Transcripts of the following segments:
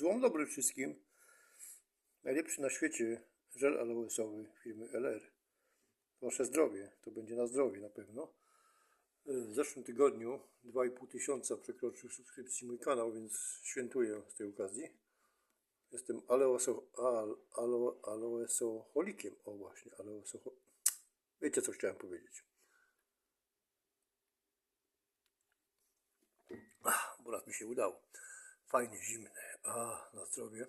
Złom dobry wszystkim. Najlepszy na świecie żel aloesowy firmy LR. Wasze zdrowie, to będzie na zdrowie na pewno. W zeszłym tygodniu 2,5 tysiąca przekroczył subskrypcji mój kanał, więc świętuję z tej okazji. Jestem aloeso, al, alo, aloesoholikiem. O właśnie, aloesoho... Wiecie co chciałem powiedzieć. Ach, bo raz mi się udało. Fajnie, zimne. A, na zdrowie.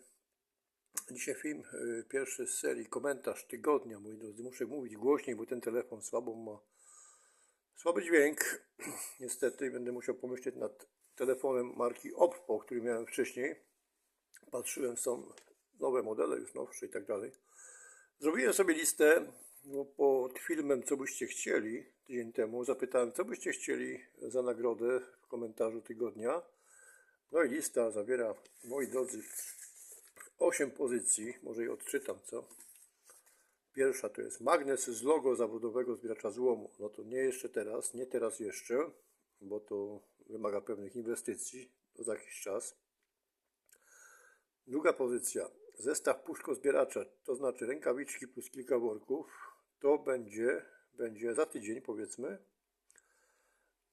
Dzisiaj film y, pierwszy z serii komentarz tygodnia, moi drodzy. Muszę mówić głośniej, bo ten telefon słabo ma słaby dźwięk. Niestety będę musiał pomyśleć nad telefonem marki Oppo, który miałem wcześniej. Patrzyłem, są nowe modele, już nowsze i tak dalej. Zrobiłem sobie listę, bo pod filmem Co byście chcieli tydzień temu zapytałem, co byście chcieli za nagrodę w komentarzu tygodnia. No i lista zawiera, moi drodzy, 8 pozycji, może je odczytam, co? Pierwsza to jest magnes z logo zawodowego zbieracza złomu. No to nie jeszcze teraz, nie teraz jeszcze, bo to wymaga pewnych inwestycji, za jakiś czas. Druga pozycja, zestaw puszko-zbieracza, to znaczy rękawiczki plus kilka worków. To będzie, będzie za tydzień powiedzmy.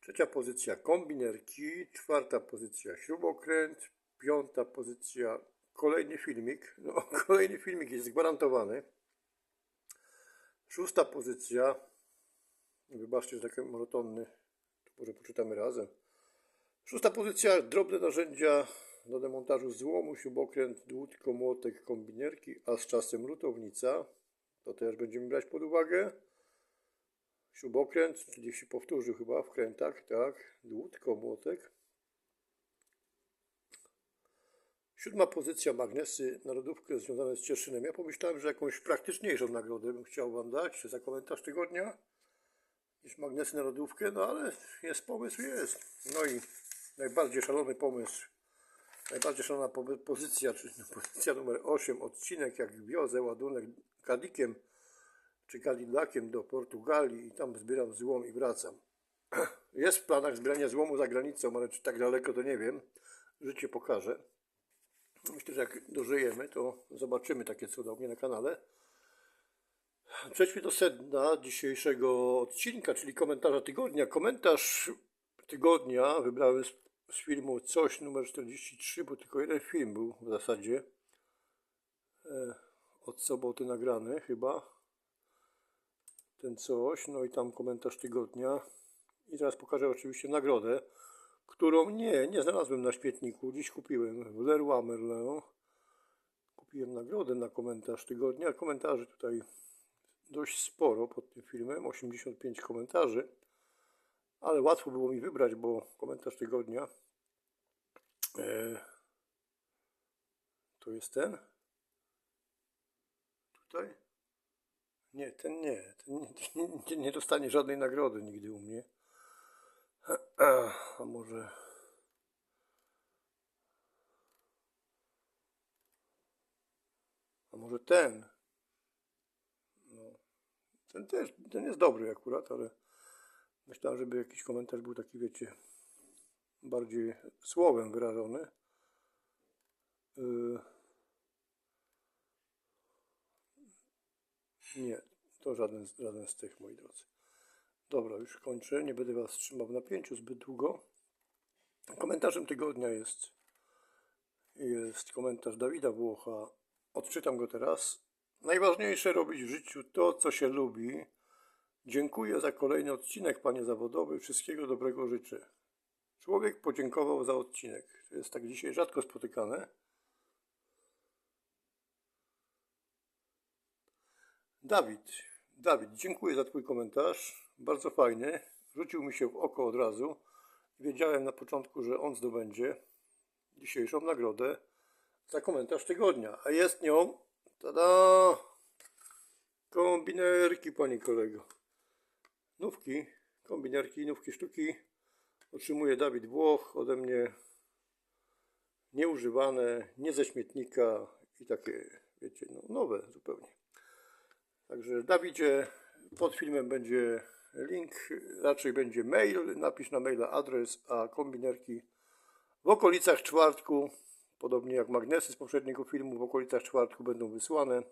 Trzecia pozycja kombinerki, czwarta pozycja śrubokręt, piąta pozycja kolejny filmik. No, kolejny filmik jest gwarantowany. Szósta pozycja. Wybaczcie, że taki monotonny. To może poczytamy razem. Szósta pozycja. Drobne narzędzia do demontażu złomu, śrubokręt, dłutko, młotek, kombinerki, a z czasem lutownica. To też będziemy brać pod uwagę. Śrubokręt, czyli się powtórzył chyba w krętach, tak. Dłutko, młotek. Siódma pozycja magnesy na lodówkę związane z Cieszynem. Ja pomyślałem, że jakąś praktyczniejszą nagrodę bym chciał Wam dać za komentarz tygodnia niż magnesy na lodówkę, no ale jest pomysł, jest. No i najbardziej szalony pomysł, najbardziej szalona po- pozycja, czyli pozycja numer 8, odcinek jak wiozę ładunek kadikiem czy Cadillakiem do Portugalii i tam zbieram złom i wracam. Jest w planach zbierania złomu za granicą, ale czy tak daleko to nie wiem. Życie pokaże. Myślę, że jak dożyjemy, to zobaczymy takie cuda u mnie na kanale. Przejdźmy do sedna dzisiejszego odcinka, czyli komentarza tygodnia. Komentarz tygodnia wybrałem z, z filmu Coś numer 43, bo tylko jeden film był w zasadzie e, od soboty nagrany chyba. Ten coś, no i tam komentarz tygodnia. I teraz pokażę oczywiście nagrodę którą nie, nie znalazłem na śmietniku. Dziś kupiłem w Leroy Merlin. Kupiłem nagrodę na komentarz tygodnia. Komentarzy tutaj dość sporo pod tym filmem, 85 komentarzy. Ale łatwo było mi wybrać, bo komentarz tygodnia e, to jest ten. Tutaj. Nie, ten nie. Ten nie, nie, nie dostanie żadnej nagrody nigdy u mnie. A może. A może ten? No. Ten też, ten jest dobry akurat, ale myślałem, żeby jakiś komentarz był taki, wiecie, bardziej słowem wyrażony. Nie, to żaden, żaden z tych, moi drodzy. Dobra, już kończę. Nie będę Was trzymał w napięciu zbyt długo. Komentarzem tygodnia jest, jest komentarz Dawida Włocha. Odczytam go teraz. Najważniejsze robić w życiu to, co się lubi. Dziękuję za kolejny odcinek, panie zawodowy. Wszystkiego dobrego życzę. Człowiek podziękował za odcinek. To jest tak dzisiaj rzadko spotykane. Dawid, Dawid, dziękuję za Twój komentarz. Bardzo fajny. Rzucił mi się w oko od razu. Wiedziałem na początku, że on zdobędzie dzisiejszą nagrodę za komentarz tygodnia. A jest nią, tada, kombinerki, panie kolego. Nówki, kombinerki, nówki sztuki otrzymuje Dawid Włoch ode mnie nieużywane, nie ze śmietnika i takie, wiecie, no, nowe zupełnie. Także Dawidzie, pod filmem będzie link, raczej będzie mail, napisz na maila adres, a kombinerki w okolicach czwartku Podobnie jak magnesy z poprzedniego filmu w okolicach czwartku będą wysłane.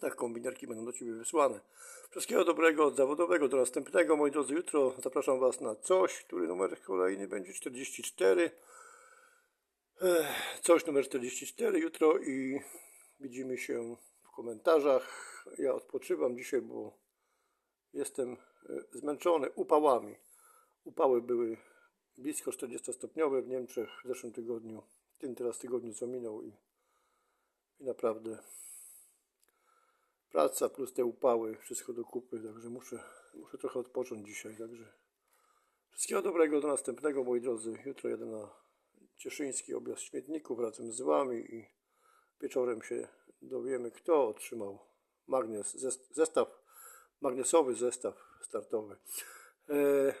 Tak, kombinerki będą do Ciebie wysłane. Wszystkiego dobrego od zawodowego do następnego. Moi drodzy, jutro zapraszam Was na coś, który numer kolejny będzie 44. Ech, Coś numer 44 jutro i widzimy się komentarzach. Ja odpoczywam dzisiaj, bo jestem e, zmęczony upałami. Upały były blisko 40-stopniowe w Niemczech w zeszłym tygodniu, tym teraz tygodniu co minął i, i naprawdę praca plus te upały, wszystko do kupy, także muszę, muszę trochę odpocząć dzisiaj, także wszystkiego dobrego do następnego, moi drodzy. Jutro jadę na Cieszyński objazd śmietników razem z Wami i wieczorem się dowiemy, kto otrzymał magnes, zes- zestaw, magnesowy zestaw startowy. E,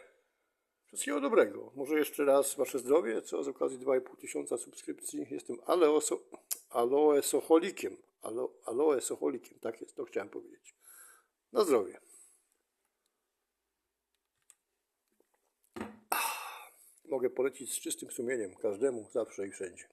Wszystkiego dobrego. Może jeszcze raz Wasze zdrowie, co z okazji 2,5 tysiąca subskrypcji. Jestem aleoso, aloesoholikiem. Alo, aloesoholikiem, tak jest, to chciałem powiedzieć. Na zdrowie. Mogę polecić z czystym sumieniem każdemu, zawsze i wszędzie.